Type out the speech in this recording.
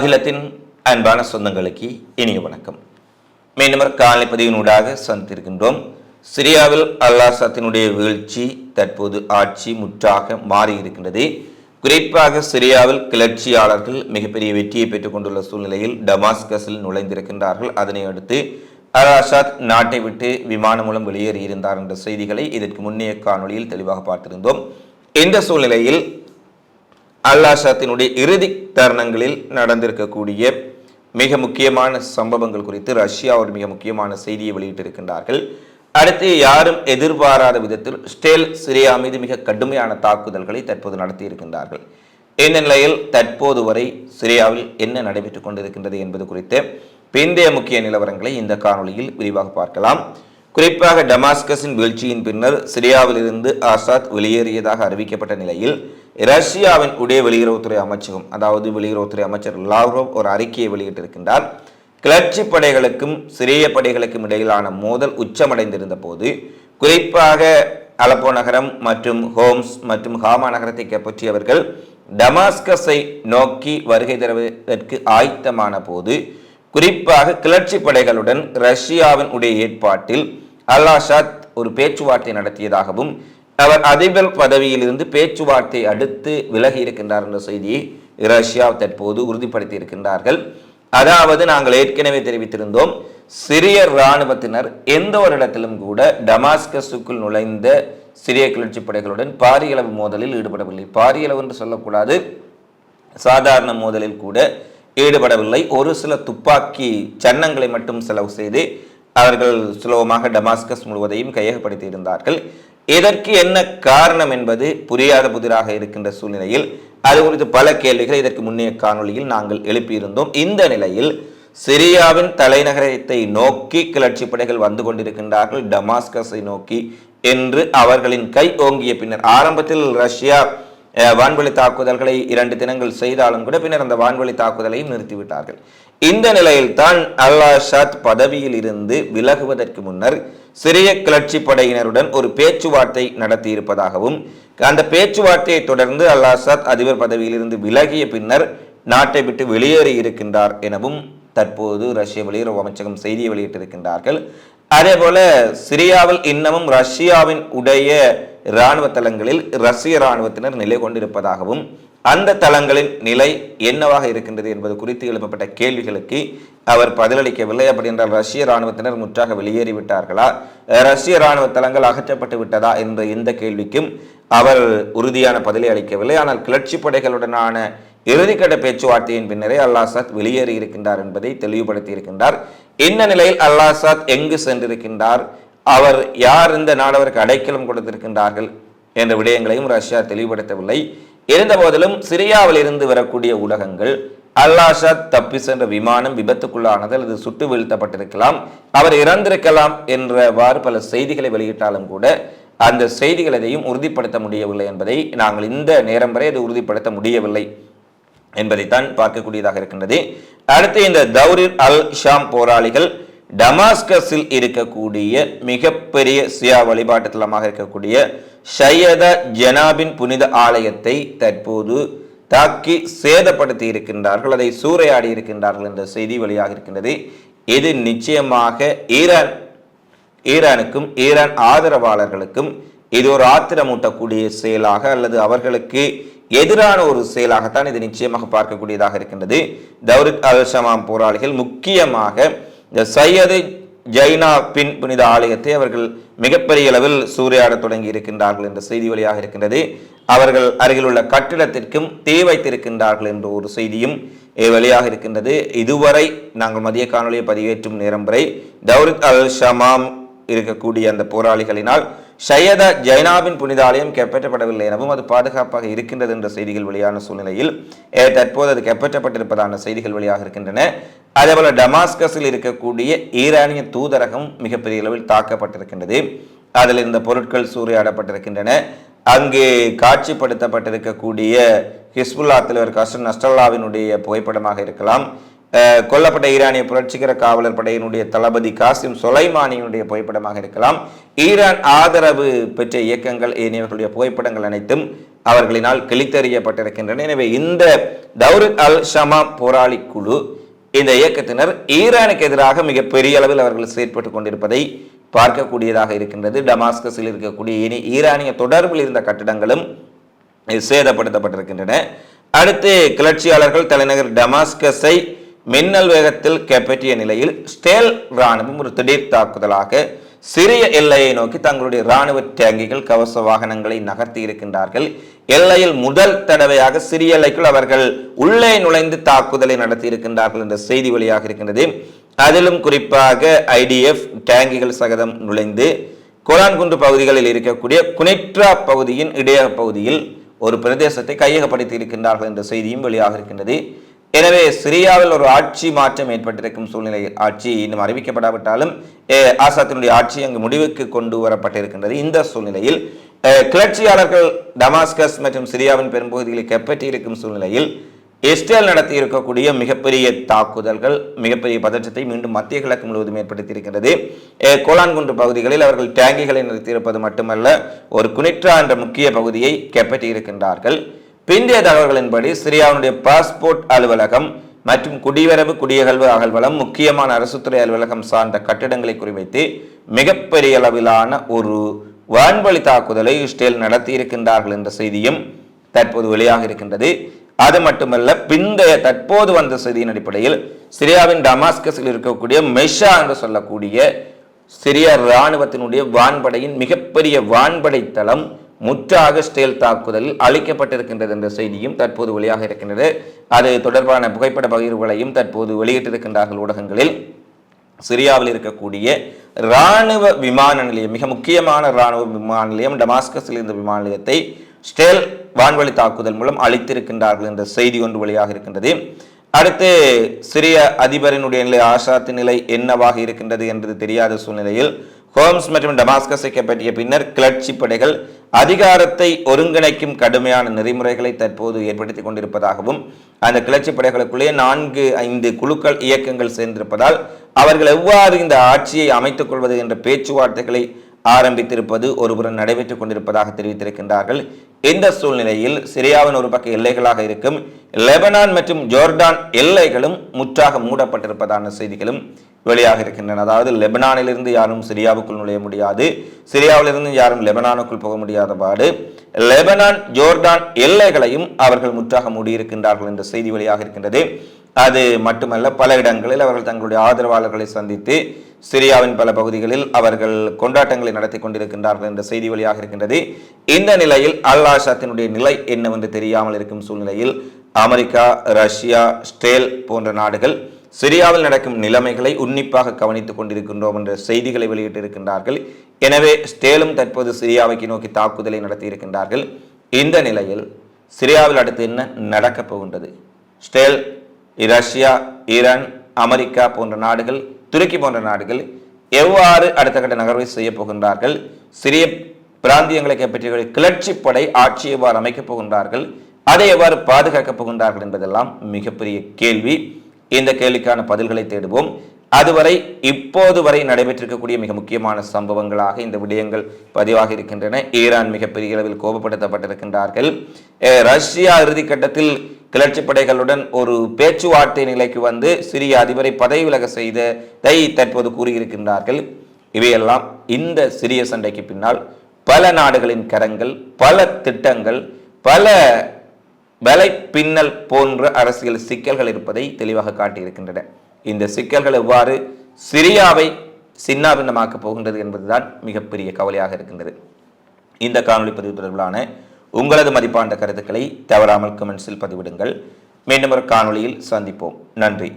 அகிலத்தின் அன்பான சொந்தங்களுக்கு இனிய வணக்கம். மீண்டும் காலை பதிவினூடாக சந்தித்திருக்கின்றோம். சிரியாவில் அல்லாசத்தினுடைய வீழ்ச்சி தற்போது ஆட்சி முற்றாக மாறி இருக்கின்றது குறிப்பாக சிரியாவில் கிளர்ச்சியாளர்கள் மிகப்பெரிய வெற்றியை பெற்றுக் கொண்டுள்ள சூழ்நிலையில் டமாஸ்கஸில் நுழைந்திருக்கின்றார்கள். அதனை அடுத்து அல் அசாத் நாட்டை விட்டு விமானம் மூலம் வெளியேறியிருந்தார் என்ற செய்திகளை இதற்கு முன்னைய காணொளியில் தெளிவாக பார்த்திருந்தோம். இந்த சூழ்நிலையில் அல்லாஷாத்தினுடைய இறுதி தருணங்களில் நடந்திருக்கக்கூடிய மிக முக்கியமான சம்பவங்கள் குறித்து ரஷ்யா ஒரு மிக முக்கியமான செய்தியை வெளியிட்டிருக்கின்றார்கள். அடுத்து யாரும் எதிர்பாராத விதத்தில் ஸ்டேல் சிரியா மீது மிக கடுமையான தாக்குதல்களை தற்போது நடத்தியிருக்கின்றார்கள். இந்த நிலையில் தற்போது வரை சிரியாவில் என்ன நடைபெற்றுக் கொண்டிருக்கின்றது என்பது குறித்து பிந்தைய முக்கிய நிலவரங்களை இந்த காணொளியில் விரிவாக பார்க்கலாம். குறிப்பாக டமாஸ்கஸின் வீழ்ச்சியின் பின்னர் சிரியாவிலிருந்து ஆசாத் வெளியேறியதாக அறிவிக்கப்பட்ட நிலையில் ரஷ்யாவின் உடைய வெளியுறவுத்துறை அமைச்சகம் அதாவது வெளியுறவுத்துறை அமைச்சர் லாவ்ரோவ் ஒரு அறிக்கையை வெளியிட்டிருக்கின்றார். கிளர்ச்சி படைகளுக்கும் சிறிய படைகளுக்கும் இடையிலான மோதல் உச்சமடைந்திருந்த போது குறிப்பாக அலப்போ நகரம் மற்றும் ஹோம்ஸ் மற்றும் ஹாமா நகரத்தை கைப்பற்றியவர்கள் டமாஸ்கஸை நோக்கி வருகை தருவதற்கு ஆயத்தமான போது குறிப்பாக கிளர்ச்சி படைகளுடன் ரஷ்யாவின் உடைய ஏற்பாட்டில் அல்லாஷாத் ஒரு பேச்சுவார்த்தை நடத்தியதாகவும் அவர் அதிபர் பதவியிலிருந்து பேச்சுவார்த்தை அடுத்து விலகி இருக்கின்றார் என்ற செய்தியை ரஷ்யா தற்போது உறுதிப்படுத்தி இருக்கின்றார்கள். அதாவது நாங்கள் ஏற்கனவே தெரிவித்திருந்தோம் சிறிய இராணுவத்தினர் எந்த ஒரு இடத்திலும் கூட டமாஸ்கஸுக்குள் நுழைந்த சிறிய கிளர்ச்சி படைகளுடன் பாரியளவு மோதலில் ஈடுபடவில்லை. பாரியளவு என்று சொல்லக்கூடாது சாதாரண மோதலில் கூட ஈடுபடவில்லை. ஒரு சில துப்பாக்கி சன்னங்களை மட்டும் செலவு செய்து அவர்கள் சுலபமாக டமாஸ்கஸ் முழுவதையும் கையகப்படுத்தி இருந்தார்கள். இதற்கு என்ன காரணம் என்பது புரியாத புதிராக இருக்கின்ற சூழ்நிலையில் அது குறித்து பல கேள்விகளை இதற்கு முன்னைய காணொளியில் நாங்கள் எழுப்பியிருந்தோம். இந்த நிலையில் சிரியாவின் தலைநகரத்தை நோக்கி கிளர்ச்சி படைகள் வந்து கொண்டிருக்கின்றார்கள். டமாஸ்கஸை நோக்கி என்று அவர்களின் கை ஓங்கிய பின்னர் ஆரம்பத்தில் ரஷ்யா வான்வழி வான்வெளி தாக்குதல்களை இரண்டு தினங்கள் செய்தாலும் கூட பின்னர் அந்த வான்வெளி தாக்குதலையும் நிறுத்திவிட்டார்கள். இந்த நிலையில்தான் அல்லாஷாத் பதவியில் இருந்து விலகுவதற்கு முன்னர் சிறிய கிளர்ச்சி படையினருடன் ஒரு பேச்சுவார்த்தை நடத்தியிருப்பதாகவும் அந்த பேச்சுவார்த்தையை தொடர்ந்து அல்லாசாத் அதிபர் பதவியிலிருந்து விலகிய பின்னர் நாட்டை விட்டு வெளியேறி இருக்கின்றார் எனவும் தற்போது ரஷ்ய வெளியுறவு அமைச்சகம் செய்தியை வெளியிட்டிருக்கின்றார்கள். அதே போல சிரியாவில் இன்னமும் ரஷ்யாவின் உடைய இராணுவ தளங்களில் ரஷ்ய இராணுவத்தினர் நிலை கொண்டிருப்பதாகவும் அந்த தளங்களின் நிலை என்னவாக இருக்கின்றது என்பது குறித்து எழுப்பப்பட்ட கேள்விகளுக்கு அவர் பதிலளிக்கவில்லை. அப்படி என்றால் ரஷ்ய இராணுவத்தினர் முற்றாக வெளியேறிவிட்டார்களா? ரஷ்ய இராணுவ தளங்கள் அகற்றப்பட்டு விட்டதா என்ற எந்த கேள்விக்கும் அவர் உறுதியான பதிலை அளிக்கவில்லை. ஆனால் கிளர்ச்சி படைகளுடனான இறுதிக்கட்ட பேச்சுவார்த்தையின் பின்னரே அல்லாசாத் வெளியேறி இருக்கின்றார் என்பதை தெளிவுபடுத்தி இருக்கின்றார் இந்த நிலையில் அல்லாசாத் எங்கு சென்றிருக்கின்றார்? அவர் யார் இந்த நாடவருக்கு அடைக்கலம் கொடுத்திருக்கின்றார்கள் என்ற விடயங்களையும் ரஷ்யா தெளிவுபடுத்தவில்லை. இருந்த போதிலும் சிரியாவில் இருந்து வரக்கூடிய ஊடகங்கள் அல்லாஷாத் தப்பி சென்ற விமானம் விபத்துக்குள்ளானது அல்லது சுட்டு வீழ்த்தப்பட்டிருக்கலாம். அவர் இறந்திருக்கலாம் என்றவாறு பல செய்திகளை வெளியிட்டாலும் கூட அந்த செய்திகள் எதையும் உறுதிப்படுத்த முடியவில்லை என்பதை நாங்கள் இந்த நேரம் வரை அது உறுதிப்படுத்த முடியவில்லை என்பதைத்தான் பார்க்கக்கூடியதாக இருக்கின்றது. அடுத்து இந்த தௌரிர் அல் ஷாம் போராளிகள் டமாஸ்கஸில் இருக்கக்கூடிய மிகப்பெரிய சியா வழிபாட்டு தலமாக இருக்கக்கூடிய ஷையத ஜனாபின் புனித ஆலயத்தை தற்போது தாக்கி சேதப்படுத்தி இருக்கின்றார்கள் அதை சூறையாடி இருக்கின்றார்கள் என்ற செய்தி வெளியாக இருக்கின்றது. இது நிச்சயமாக ஈரான் ஈரானுக்கும் ஈரான் ஆதரவாளர்களுக்கும் இது ஒரு ஆத்திரமூட்டக்கூடிய செயலாக அல்லது அவர்களுக்கு எதிரான ஒரு செயலாகத்தான் இது நிச்சயமாக பார்க்கக்கூடியதாக இருக்கின்றது. தௌரித் அல் ஷமாம் போராளிகள் முக்கியமாக இந்த சையது ஜைனா பின் புனித ஆலயத்தை அவர்கள் மிகப்பெரிய அளவில் சூறையாட தொடங்கி இருக்கின்றார்கள் என்ற செய்தி வழியாக இருக்கின்றது. அவர்கள் அருகிலுள்ள கட்டிடத்திற்கும் தீ வைத்திருக்கின்றார்கள் என்ற ஒரு செய்தியும் வழியாக வெளியாக இருக்கின்றது. இதுவரை நாங்கள் மதிய காணொலியை பதிவேற்றும் நேரம் வரை தௌரித் அல் ஷமாம் இருக்கக்கூடிய அந்த போராளிகளினால் ஷையத ஜைனாவின் புனித ஆலயம் கைப்பற்றப்படவில்லை எனவும் அது பாதுகாப்பாக இருக்கின்றது என்ற செய்திகள் வெளியான சூழ்நிலையில் தற்போது அது கைப்பற்றப்பட்டிருப்பதான செய்திகள் வெளியாக இருக்கின்றன. அதேபோல டமாஸ்கஸில் இருக்கக்கூடிய ஈரானிய தூதரகம் மிகப்பெரிய அளவில் தாக்கப்பட்டிருக்கின்றது. அதில் இருந்த பொருட்கள் சூறையாடப்பட்டிருக்கின்றன. அங்கு காட்சிப்படுத்தப்பட்டிருக்கக்கூடிய ஹிஸ்புல்லா தலைவர் கசன் நஸ்டல்லாவினுடைய புகைப்படமாக இருக்கலாம். கொல்லப்பட்ட ஈரானிய புரட்சிகர காவலர் படையினுடைய தளபதி காசிம் சொலைமானியினுடைய புகைப்படமாக இருக்கலாம். ஈரான் ஆதரவு பெற்ற இயக்கங்கள் ஏனையவர்களுடைய புகைப்படங்கள் அனைத்தும் அவர்களினால் கிழித்தறியப்பட்டிருக்கின்றன. எனவே இந்த தௌரத் அல் ஷமா போராளி குழு இந்த இயக்கத்தினர் ஈரானுக்கு எதிராக மிக பெரிய அளவில் அவர்கள் செயற்பட்டு கொண்டிருப்பதை பார்க்கக்கூடியதாக இருக்கின்றது. டமாஸ்கஸில் இருக்கக்கூடிய இனி ஈரானிய தொடர்பில் இருந்த கட்டிடங்களும் சேதப்படுத்தப்பட்டிருக்கின்றன. அடுத்து கிளர்ச்சியாளர்கள் தலைநகர் டமாஸ்கஸை மின்னல் வேகத்தில் கைப்பற்றிய நிலையில் ஸ்டேல் ராணுவம் ஒரு திடீர் தாக்குதலாக சிறிய எல்லையை நோக்கி தங்களுடைய ராணுவ டேங்கிகள் கவச வாகனங்களை நகர்த்தி இருக்கின்றார்கள். எல்லையில் முதல் தடவையாக சிறிய எல்லைக்குள் அவர்கள் உள்ளே நுழைந்து தாக்குதலை நடத்தி இருக்கின்றார்கள் என்ற செய்தி வழியாக இருக்கின்றது. அதிலும் குறிப்பாக ஐடிஎஃப் டேங்கிகள் சகதம் நுழைந்து கோலான்குண்டு பகுதிகளில் இருக்கக்கூடிய குனிட்ரா பகுதியின் இடையக பகுதியில் ஒரு பிரதேசத்தை கையகப்படுத்தி இருக்கின்றார்கள் என்ற செய்தியும் வெளியாக இருக்கின்றது. எனவே சிரியாவில் ஒரு ஆட்சி மாற்றம் ஏற்பட்டிருக்கும் சூழ்நிலை ஆட்சி இன்னும் அறிவிக்கப்படாவிட்டாலும் ஆசாத்தினுடைய ஆட்சி அங்கு முடிவுக்கு கொண்டு வரப்பட்டிருக்கின்றது. இந்த சூழ்நிலையில் கிளர்ச்சியாளர்கள் டமாஸ்கஸ் மற்றும் சிரியாவின் பெரும்பகுதிகளை கைப்பற்றியிருக்கும் சூழ்நிலையில் இஸ்ரேல் நடத்தி இருக்கக்கூடிய மிகப்பெரிய தாக்குதல்கள் மிகப்பெரிய பதற்றத்தை மீண்டும் மத்திய கிழக்கு முழுவதும் ஏற்படுத்தியிருக்கிறது கோலான்குன்று பகுதிகளில் அவர்கள் டேங்கிகளை நிறுத்தியிருப்பது மட்டுமல்ல ஒரு குனிட்ரா என்ற முக்கிய பகுதியை கைப்பற்றியிருக்கின்றார்கள். இருக்கின்றார்கள் பிந்தைய தகவல்களின்படி சிரியாவுடைய பாஸ்போர்ட் அலுவலகம் மற்றும் குடிவரவு குடியகல்வு அகல்வலம் முக்கியமான அரசுத்துறை அலுவலகம் சார்ந்த கட்டிடங்களை குறிவைத்து மிகப்பெரிய அளவிலான ஒரு வான்வழி தாக்குதலை இஸ்ரேல் நடத்தி இருக்கின்றார்கள் என்ற செய்தியும் தற்போது வெளியாக இருக்கின்றது. அது மட்டுமல்ல பிந்தைய தற்போது வந்த செய்தியின் அடிப்படையில் சிரியாவின் டமாஸ்கஸில் இருக்கக்கூடிய மெஷா என்று சொல்லக்கூடிய சிரிய இராணுவத்தினுடைய வான்படையின் மிகப்பெரிய வான்படை தளம் முற்றாக ஸ்டேல் தாக்குதலில் அளிக்கப்பட்டிருக்கின்றது என்ற செய்தியும் தற்போது வெளியாக இருக்கின்றது. அது தொடர்பான புகைப்பட பகிர்வுகளையும் தற்போது வெளியிட்டிருக்கின்றார்கள் ஊடகங்களில். சிரியாவில் இருக்கக்கூடிய இராணுவ விமான நிலையம் மிக முக்கியமான இராணுவ விமான நிலையம் டமாஸ்கஸில் இருந்த விமான நிலையத்தை ஸ்டேல் வான்வழி தாக்குதல் மூலம் அழித்திருக்கின்றார்கள் என்ற செய்தி ஒன்று வெளியாக இருக்கின்றது. அடுத்து சிரிய அதிபரினுடைய நிலை ஆஷாத்தின் நிலை என்னவாக இருக்கின்றது என்பது தெரியாத சூழ்நிலையில் ஹோம்ஸ் மற்றும் டமாஸ்கஸை கைப்பற்றிய பின்னர் கிளர்ச்சி படைகள் அதிகாரத்தை ஒருங்கிணைக்கும் கடுமையான நெறிமுறைகளை தற்போது ஏற்படுத்தி கொண்டிருப்பதாகவும் அந்த கிளர்ச்சி படைகளுக்குள்ளே நான்கு ஐந்து குழுக்கள் இயக்கங்கள் சேர்ந்திருப்பதால் அவர்கள் எவ்வாறு இந்த ஆட்சியை அமைத்துக் கொள்வது என்ற பேச்சுவார்த்தைகளை ஆரம்பித்திருப்பது ஒருபுறம் நடைபெற்றுக் கொண்டிருப்பதாக தெரிவித்திருக்கின்றார்கள். இந்த சூழ்நிலையில் சிரியாவின் ஒரு பக்க எல்லைகளாக இருக்கும் லெபனான் மற்றும் ஜோர்டான் எல்லைகளும் முற்றாக மூடப்பட்டிருப்பதான செய்திகளும் வெளியாக இருக்கின்றன. அதாவது லெபனானிலிருந்து யாரும் சிரியாவுக்குள் நுழைய முடியாது. சிரியாவிலிருந்து யாரும் லெபனானுக்குள் போக முடியாதபாடு லெபனான் ஜோர்டான் எல்லைகளையும் அவர்கள் முற்றாக மூடியிருக்கின்றார்கள் என்ற செய்தி வெளியாக இருக்கின்றது. அது மட்டுமல்ல பல இடங்களில் அவர்கள் தங்களுடைய ஆதரவாளர்களை சந்தித்து சிரியாவின் பல பகுதிகளில் அவர்கள் கொண்டாட்டங்களை நடத்தி கொண்டிருக்கின்றார்கள் என்ற செய்தி வழியாக இருக்கின்றது. இந்த நிலையில் அல் ஆஷாத்தினுடைய நிலை என்னவென்று தெரியாமல் இருக்கும் சூழ்நிலையில் அமெரிக்கா ரஷ்யா ஸ்டேல் போன்ற நாடுகள் சிரியாவில் நடக்கும் நிலைமைகளை உன்னிப்பாக கவனித்துக் கொண்டிருக்கின்றோம் என்ற செய்திகளை வெளியிட்டிருக்கின்றார்கள். எனவே ஸ்டேலும் தற்போது சிரியாவைக்கு நோக்கி தாக்குதலை நடத்தி இருக்கின்றார்கள். இந்த நிலையில் சிரியாவில் அடுத்து என்ன நடக்கப் போகின்றது? ஸ்டேல் ரஷ்யா ஈரான் அமெரிக்கா போன்ற நாடுகள் துருக்கி போன்ற நாடுகள் எவ்வாறு அடுத்த கட்ட நகர்வை செய்ய போகின்றார்கள் சிறிய பிராந்தியங்களை கைப்பற்றிய கிளர்ச்சி படை ஆட்சி எவ்வாறு அமைக்கப் போகின்றார்கள் அதை எவ்வாறு பாதுகாக்கப் போகின்றார்கள் என்பதெல்லாம் மிகப்பெரிய கேள்வி. இந்த கேள்விக்கான பதில்களை தேடுவோம். அதுவரை இப்போது வரை நடைபெற்றிருக்கக்கூடிய மிக முக்கியமான சம்பவங்களாக இந்த விடயங்கள் பதிவாக இருக்கின்றன. ஈரான் மிகப்பெரிய அளவில் கோபப்படுத்தப்பட்டிருக்கின்றார்கள். ரஷ்யா ரஷ்யா இறுதிக்கட்டத்தில் கிளர்ச்சி படைகளுடன் ஒரு பேச்சுவார்த்தை நிலைக்கு வந்து சிறிய அதிபரை பதவி விலக செய்ததை தற்போது கூறியிருக்கின்றார்கள். இவையெல்லாம் இந்த சிறிய சண்டைக்கு பின்னால் பல நாடுகளின் கரங்கள் பல திட்டங்கள் பல வலை பின்னல் போன்ற அரசியல் சிக்கல்கள் இருப்பதை தெளிவாக காட்டியிருக்கின்றன. இந்த சிக்கல்கள் எவ்வாறு சிரியாவை சின்னாபின்னமாக்கப் போகின்றது என்பதுதான் மிகப்பெரிய கவலையாக இருக்கின்றது. இந்த காணொளி பதிவு தொடர்பிலான உங்களது மதிப்பாண்ட கருத்துக்களை தவறாமல் கமெண்ட்ஸில் பதிவிடுங்கள். மீண்டும் ஒரு காணொளியில் சந்திப்போம். நன்றி.